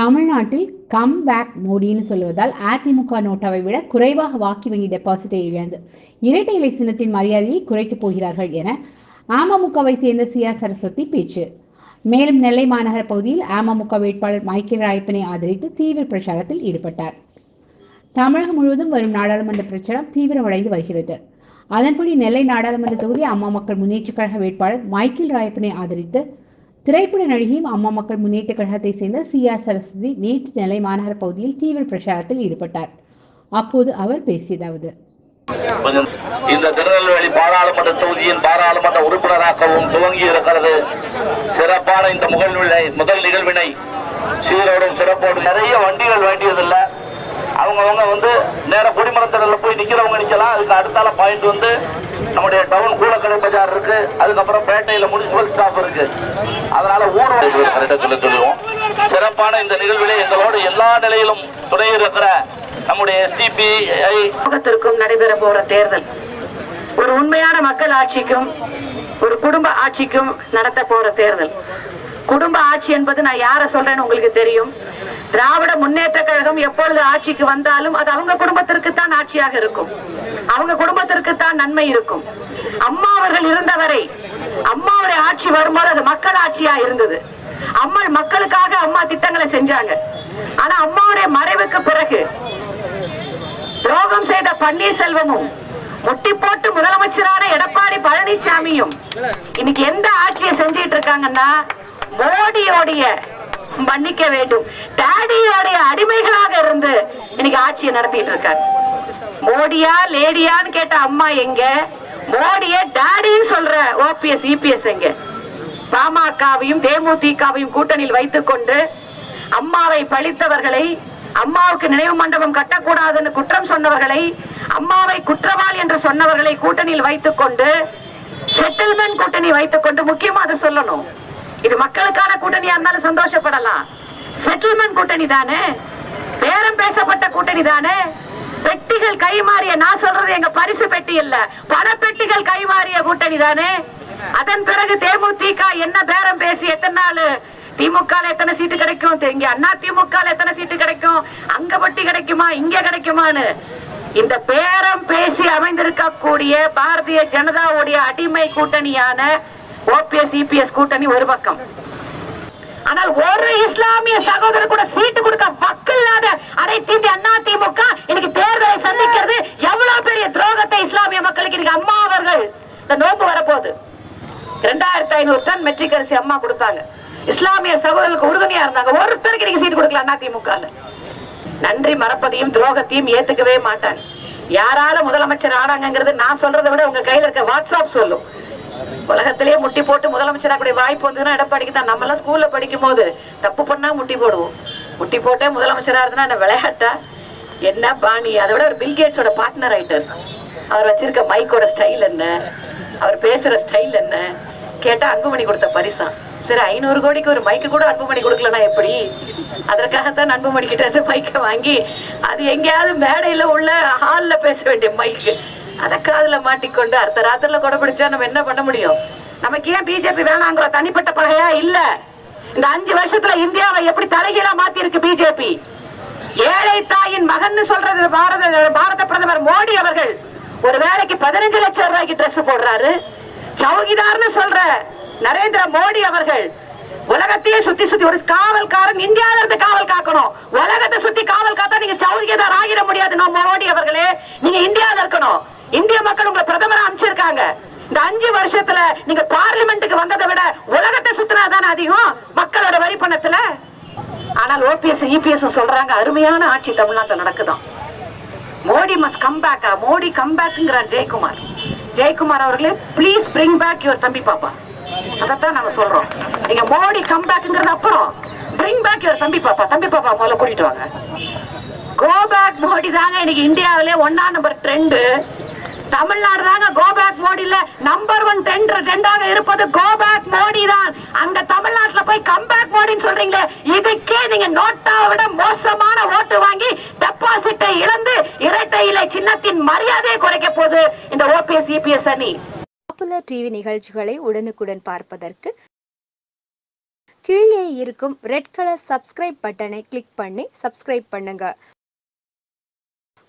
தமிழ்நாட்டில் come back மோடின்னு சொல்லுவதால் அதிமுக நோட்டாவை விட குறைவாக வாக்கு வங்கி டெபாசிட்டை இழந்து இரட்டை இலை சின்னத்தின் மரியாதையை குறைக்கப் போகிறார்கள் என அமமுகவை சேர்ந்த சி ஆர் சரஸ்வதி பேச்சு. மேலும் நெல்லை மாநகர பகுதியில் அமமுக வேட்பாளர் மைக்கேல் ராயப்பனை ஆதரித்து தீவிர பிரச்சாரத்தில் ஈடுபட்டார். தமிழகம் முழுவதும் வரும் நாடாளுமன்ற பிரச்சாரம் தீவிரமடைந்து வருகிறது. அதன்படி நெல்லை நாடாளுமன்ற தொகுதி அம்மா மக்கள் முன்னேற்றக் கழக வேட்பாளர் மைக்கேல் ராயப்பனை ஆதரித்து திரைப்பட நடிகையும் அம்மா மக்கள் முன்னேற்ற கழகத்தை சேர்ந்த சி ஆர் சரஸ்வதி நேற்று நெல்லை மாநகர பகுதியில் தீவிர பிரச்சாரத்தில் ஈடுபட்டார். அப்போது அவர் பேசியதாவது. இந்த திருநெல்வேலி பாராளுமன்ற தொகுதியின் பாராளுமன்ற உறுப்பினராகவும் துவங்கி இருக்கிறது. சிறப்பான இந்த முகழ்வினை முதல் நிகழ்வினை சீரோடும் சிறப்போடு நிறைய வண்டிகள் வேண்டியதில்லை. அவங்கவுங்க வந்து நேர குடிமரத்திடல போய் நிக்கிறவங்க நிக்கலாம். அதுக்கு அடுத்தால பாயிண்ட் வந்து நம்முடைய டவுன் கூலக்கடை பஜார் இருக்கு. அதுக்கப்புறம் பேட்டையில முனிசிபல் ஸ்டாஃப் இருக்கு. அதனால ஊர் சொல்லுவோம் சிறப்பான இந்த நிகழ்விலே எங்களோடு எல்லா நிலையிலும் துணை இருக்கிற நம்முடைய எஸ்டிபிஐ சமூகத்திற்கும் நடைபெற போற தேர்தல். ஒரு உண்மையான மக்கள் ஆட்சிக்கும் ஒரு குடும்ப ஆட்சிக்கும் நடத்த போற தேர்தல். குடும்ப ஆட்சி என்பது நான் யார சொல்றேன்னு உங்களுக்கு தெரியும். திராவிட முன்னேற்ற கழகம் எப்பொழுது ஆட்சிக்கு வந்தாலும் அது அவங்க குடும்பத்திற்கு தான் ஆட்சியாக இருக்கும். அவங்க குடும்பத்திற்கு தான் நன்மை இருக்கும். அம்மா அவர்கள் இருந்தவரை அம்மாவுடைய ஆட்சி வரும்போது அது மக்கள் ஆட்சியா இருந்தது. அம்மா மக்களுக்காக அம்மா திட்டங்களை செஞ்சாங்க. ஆனா அம்மாவுடைய மறைவுக்கு பிறகு துரோகம் செய்த பன்னீர்செல்வமும் முட்டி போட்டு முதலமைச்சரான எடப்பாடி பழனிசாமியும் இன்னைக்கு எந்த ஆட்சியை செஞ்சிட்டு இருக்காங்கன்னா மோடியோடைய மன்னிக்க வேண்டும். டேடியோடைய அடிமைகளாக இருந்து இன்னைக்கு ஆட்சியை நடத்திட்டு இருக்காரு. மோடியா லேடியான்னு கேட்ட அம்மா எங்க? மோடிய டேடின்னு சொல்ற ஓபிஎஸ் இபிஎஸ் எங்க? பாமகவையும் தேமுதிகவையும் கூட்டணியில் வைத்துக் கொண்டு அம்மாவை பழித்தவர்களை அம்மாவுக்கு நினைவு மண்டபம் கட்டக்கூடாதுன்னு குற்றம் சொன்னவர்களை அம்மாவை குற்றவாளி என்று சொன்னவர்களை கூட்டணியில் வைத்துக் கொண்டு செட்டில்மெண்ட் கூட்டணி வைத்துக் கொண்டு முக்கியமா அதை சொல்லணும். இது மக்களுக்கான கூட்டணியா இருந்தாலும் சந்தோஷப்படலாம். செட்டில்மெண்ட் கூட்டணி தானே? பேரம் பேசப்பட்ட கூட்டணி தானே? பெட்டிகள் கைமாறிய நான் சொல்றது எங்க பரிசு பெட்டி இல்ல. பண பெட்டிகள் கைமாறிய கூட்டணி தானே? அதன் பிறகு தேமுதிக என்ன பேரம் பேசி எத்தனை நாள்? திமுக எத்தனை சீட்டு கிடைக்கும்? இங்க அண்ணா திமுக எத்தனை சீட்டு கிடைக்கும்? அங்க பட்டி கிடைக்குமா? இங்க கிடைக்குமான்னு. இந்த பேரம் பேசி அமைந்திருக்கக்கூடிய பாரதிய ஜனதாவுடைய அடிமை கூட்டணியான ஓபிஎஸ் இபிஎஸ் கூட்டணி ஒரு பக்கம். ஆனால் ஒரு இஸ்லாமிய சகோதரர் கூட சீட்டு கொடுக்க மக்கள் இல்லாத அனைத்து இந்திய அண்ணா திமுக இன்னைக்கு தேர்தலை சந்திக்கிறது. எவ்வளவு பெரிய துரோகத்தை இஸ்லாமிய மக்களுக்கு இன்னைக்கு அம்மா அவர்கள். இந்த நோன்பு வரப்போகுது. இரண்டாயிரத்தி ஐநூறு டன் மெட்ரிக் அரிசி அம்மா கொடுத்தாங்க. இஸ்லாமிய சகோதரர்களுக்கு உறுதுணையா இருந்தாங்க. ஒருத்தருக்கு நீங்க சீட்டு கொடுக்கல அண்ணா திமுக நன்றி மறப்பதையும் துரோகத்தையும் ஏத்துக்கவே மாட்டாங்க. யாரால முதலமைச்சர் ஆனாங்கிறது நான் சொல்றதை விட உங்க கையில இருக்க வாட்ஸ்அப் சொல்லும். உலகத்திலேயே முட்டி போட்டு முதலமைச்சரா கூட வாய்ப்பு வந்ததுன்னா எடப்பாடிக்கு தான். நம்ம எல்லாம் ஸ்கூல்ல படிக்கும் போது தப்பு பண்ணா முட்டி போடுவோம். முட்டி போட்டே முதலமைச்சரா இருந்தா என்ன விளையாட்டா? என்ன பாணி? அதை விட ஒரு பில்கேட்ஸோட பார்ட்னர் ஆயிட்டார். அவர் வச்சிருக்க மைக்கோட ஸ்டைல் என்ன? அவர் பேசுற ஸ்டைல் என்ன? கேட்டா அன்புமணி கொடுத்த பரிசா? சரி ஐநூறு கோடிக்கு ஒரு மைக்கு கூட அன்புமணி கொடுக்கலனா எப்படி? அதற்காகத்தான் அன்புமணி கிட்ட இருந்து மைக்கை வாங்கி அது எங்கேயாவது மேடையில உள்ள ஹால்ல பேச வேண்டிய மைக்கு அதை காதுல மாட்டிக்கொண்டு அடுத்த ராத்திரில கொடை பிடிச்சா நம்ம என்ன பண்ண முடியும்? நமக்கு ஏன் பிஜேபி வேணாங்கிற தனிப்பட்ட பகையா? இல்ல. இந்த அஞ்சு வருஷத்துல இந்தியாவை எப்படி தலைகீழா மாத்தி இருக்கு பிஜேபி? ஏழை தாயின் மகன் சொல்றது பாரத பாரத பிரதமர் மோடி அவர்கள். ஒரு வேலைக்கு பதினஞ்சு லட்சம் ரூபாய்க்கு ட்ரெஸ் போடுறாரு. சௌகிதார்னு சொல்ற நரேந்திர மோடி அவர்கள். உலகத்தையே சுத்தி சுத்தி ஒரு காவல்காரன் இந்தியாவில இருந்து காவல் காக்கணும். உலகத்தை சுத்தி காவல் காத்தா நீங்க சௌகிதார் ஆகிட முடியாது. நம்ம மோடி அவர்களே நீங்க இந்தியாவில இருக்கணும். இந்திய மக்கள் உங்களை பிரதமரா அமைச்சிருக்காங்க இந்த அஞ்சு வருஷத்துல நீங்க பார்லிமெண்ட்டுக்கு வந்ததை விட உலகத்தை சுத்தினா தானே அதிகம்? மக்களோட வரி பணத்துல? ஆனால் ஓபிஎஸ் இபிஎஸ் சொல்றாங்க அருமையான ஆட்சி தமிழ்நாட்டில் நடக்குதான். Modi must come back Modi come பேக்ங்கிறார் Jayakumar. Jayakumar அவர்களே ப்ளீஸ் பிரிங் பேக் யுவர் தம்பி பாப்பா. அதைத்தான் நாங்க சொல்றோம். நீங்க மோடி கம் பேக்ங்கிறது அப்புறம் பிரிங் பேக் யுவர் தம்பி பாப்பா. தம்பி பாப்பா முதல்ல கூட்டிட்டு வாங்க. கோ பேக் மோடி தாங்க. இன்னைக்கு இந்தியாவிலே ஒன்னா நம்பர் ட்ரெண்டு தமிழ்நாடு தாங்க go back number one trend ட்ரெண்டாக இருப்பது கோபேக் மோடி தான் அங்க தமிழ்நாட்டுல போய் கம்பேக் மோடின்னு சொல்றீங்களே இதுக்கே நீங்க நோட்டாவை விட மோசமான ஓட்டு வாங்கி டெபாசிட்டை இழந்து இரட்டை இலை சின்னத்தின் மரியாதையை குறைக்க போகுது இந்த ஓபிஎஸ் இபிஎஸ் அணி. பாப்புலர் டிவி நிகழ்ச்சிகளை உடனுக்குடன் பார்ப்பதற்கு கீழே இருக்கும் ரெட் கலர் சப்ஸ்கிரைப் பட்டனை கிளிக் பண்ணி சப்ஸ்கிரைப் பண்ணுங்க.